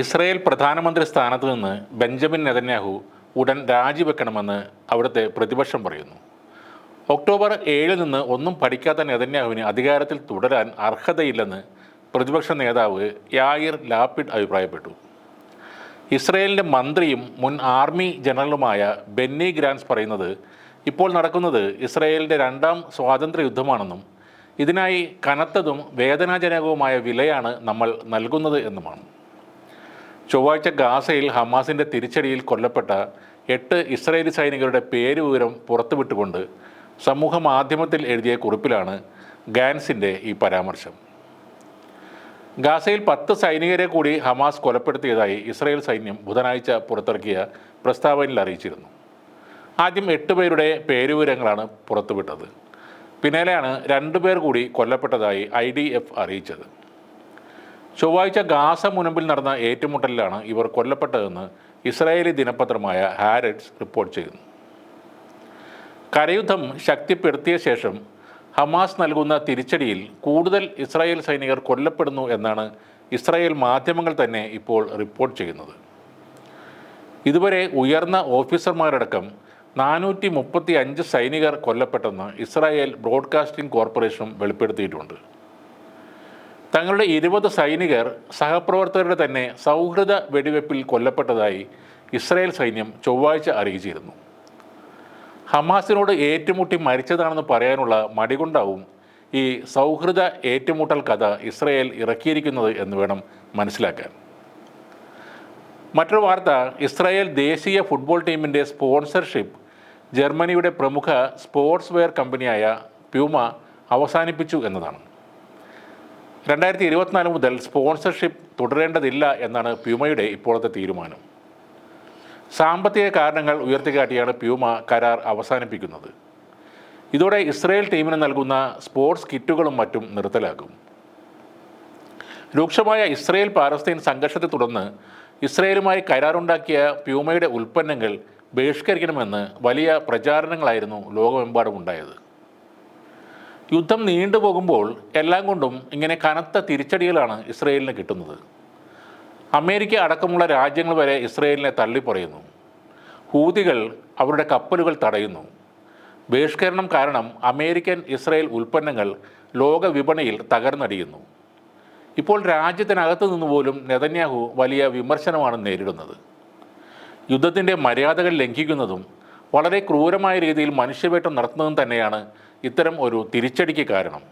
Israel പ്രധാനമന്ത്രി സ്ഥാനത്ത് നിന്ന് ബെഞ്ചമിൻ നെതന്യാഹു ഉടൻ രാജിവെക്കണമെന്ന് അവിടുത്തെ പ്രതിപക്ഷം പറയുന്നു. ഒക്ടോബർ ഏഴിൽ നിന്ന് ഒന്നും പഠിക്കാത്ത നെതന്യാഹുവിന് അധികാരത്തിൽ തുടരാൻ അർഹതയില്ലെന്ന് പ്രതിപക്ഷ നേതാവ് യായിർ ലാപ്പിഡ് അഭിപ്രായപ്പെട്ടു. ഇസ്രയേലിന്റെ മന്ത്രിയും മുൻ ആർമി ജനറലുമായ ബെന്നി ഗ്രാൻസ് പറയുന്നത് ഇപ്പോൾ നടക്കുന്നത് ഇസ്രയേലിന്റെ രണ്ടാം സ്വാതന്ത്ര്യ യുദ്ധമാണെന്നും ഇതിനായി കനത്തതും വേദനാജനകവുമായ വിലയാണ് നമ്മൾ നൽകുന്നത് എന്നുമാണ്. ചൊവ്വാഴ്ച ഗാസയിൽ ഹമാസിന്റെ തിരിച്ചടിയിൽ കൊല്ലപ്പെട്ട എട്ട് ഇസ്രായേലി സൈനികരുടെ പേര് വിവരം പുറത്തുവിട്ടുകൊണ്ട് സമൂഹ മാധ്യമത്തിൽ എഴുതിയ കുറിപ്പിലാണ് ഗാൻസിന്റെ ഈ പരാമർശം. ഗാസയിൽ പത്ത് സൈനികരെ കൂടി ഹമാസ് കൊലപ്പെടുത്തിയതായി ഇസ്രായേൽ സൈന്യം ബുധനാഴ്ച പുറത്തിറക്കിയ പ്രസ്താവനയിൽ അറിയിച്ചിരുന്നു. ആദ്യം എട്ട് പേരുടെ പേരുവിവരങ്ങളാണ് പുറത്തുവിട്ടത്. പിന്നാലെയാണ് രണ്ടുപേർ കൂടി കൊല്ലപ്പെട്ടതായി ഐ അറിയിച്ചത്. ചൊവ്വാഴ്ച ഗാസ മുനമ്പിൽ നടന്ന ഏറ്റുമുട്ടലിലാണ് ഇവർ കൊല്ലപ്പെട്ടതെന്ന് ഇസ്രായേലി ദിനപത്രമായ ഹാരറ്റ്സ് റിപ്പോർട്ട് ചെയ്യുന്നു. കരയുദ്ധം ശക്തിപ്പെടുത്തിയ ശേഷം ഹമാസ് നൽകുന്ന തിരിച്ചടിയിൽ കൂടുതൽ ഇസ്രായേൽ സൈനികർ കൊല്ലപ്പെടുന്നു എന്നാണ് ഇസ്രായേൽ മാധ്യമങ്ങൾ തന്നെ ഇപ്പോൾ റിപ്പോർട്ട് ചെയ്യുന്നത്. ഇതുവരെ ഉയർന്ന ഓഫീസർമാരടക്കം നാനൂറ്റി മുപ്പത്തി അഞ്ച് സൈനികർ കൊല്ലപ്പെട്ടെന്ന് ഇസ്രായേൽ ബ്രോഡ്കാസ്റ്റിംഗ് കോർപ്പറേഷനും വെളിപ്പെടുത്തിയിട്ടുണ്ട്. തങ്ങളുടെ ഇരുപത് സൈനികർ സഹപ്രവർത്തകരുടെ തന്നെ സൗഹൃദ വെടിവെപ്പിൽ കൊല്ലപ്പെട്ടതായി ഇസ്രായേൽ സൈന്യം ചൊവ്വാഴ്ച അറിയിച്ചിരുന്നു ഹമാസിനോട് ഏറ്റുമുട്ടി മരിച്ചതാണെന്ന് പറയാനുള്ള മടികൊണ്ടാവും ഈ സൗഹൃദ ഏറ്റുമുട്ടൽ കഥ ഇസ്രായേൽ ഇറക്കിയിരിക്കുന്നത് എന്ന് വേണം മനസ്സിലാക്കാൻ. മറ്റൊരു വാർത്ത ഇസ്രായേൽ ദേശീയ ഫുട്ബോൾ ടീമിന്റെ സ്പോൺസർഷിപ്പ് ജർമ്മനിയുടെ പ്രമുഖ സ്പോർട്സ് വെയർ കമ്പനിയായ പ്യൂമ അവസാനിപ്പിച്ചു എന്നതാണ്. രണ്ടായിരത്തി ഇരുപത്തിനാല് മുതൽ സ്പോൺസർഷിപ്പ് തുടരേണ്ടതില്ല എന്നാണ് പ്യൂമയുടെ ഇപ്പോഴത്തെ തീരുമാനം. സാമ്പത്തിക കാരണങ്ങൾ ഉയർത്തിക്കാട്ടിയാണ് പ്യൂമ കരാർ അവസാനിപ്പിക്കുന്നത്. ഇതോടെ ഇസ്രയേൽ ടീമിന് നൽകുന്ന സ്പോർട്സ് കിറ്റുകളും മറ്റും നിർത്തലാകും. രൂക്ഷമായ ഇസ്രയേൽ പാലസ്തീൻ സംഘർഷത്തെ തുടർന്ന് ഇസ്രയേലുമായി കരാറുണ്ടാക്കിയ പ്യൂമയുടെ ഉൽപ്പന്നങ്ങൾ ബഹിഷ്കരിക്കണമെന്ന് വലിയ പ്രചാരണങ്ങളായിരുന്നു ലോകമെമ്പാടും ഉണ്ടായത് യുദ്ധം നീണ്ടുപോകുമ്പോൾ എല്ലാം കൊണ്ടും ഇങ്ങനെ കനത്ത തിരിച്ചടികളാണ് ഇസ്രയേലിന് കിട്ടുന്നത്. അമേരിക്ക അടക്കമുള്ള രാജ്യങ്ങൾ വരെ ഇസ്രയേലിനെ തള്ളിപ്പറയുന്നു. ഹൂതികൾ അവരുടെ കപ്പലുകൾ തടയുന്നു. ബഹിഷ്കരണം കാരണം അമേരിക്കൻ ഇസ്രയേൽ ഉൽപ്പന്നങ്ങൾ ലോക വിപണിയിൽ തകർന്നടിയുന്നു. ഇപ്പോൾ രാജ്യത്തിനകത്തു നിന്ന് പോലും നെതന്യാഹു വലിയ വിമർശനമാണ് നേരിടുന്നത്. യുദ്ധത്തിന്റെ മര്യാദകൾ ലംഘിക്കുന്നതും വളരെ ക്രൂരമായ രീതിയിൽ മനുഷ്യവേട്ടം നടത്തുന്നതും തന്നെയാണ് ഇത്തരം ഒരു തിരിച്ചടിക്ക് കാരണം.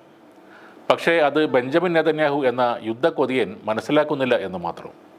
പക്ഷേ അത് ബെഞ്ചമിൻ നെതന്യാഹു എന്ന യുദ്ധക്കൊതിയൻ മനസ്സിലാക്കുന്നില്ല എന്ന് മാത്രം.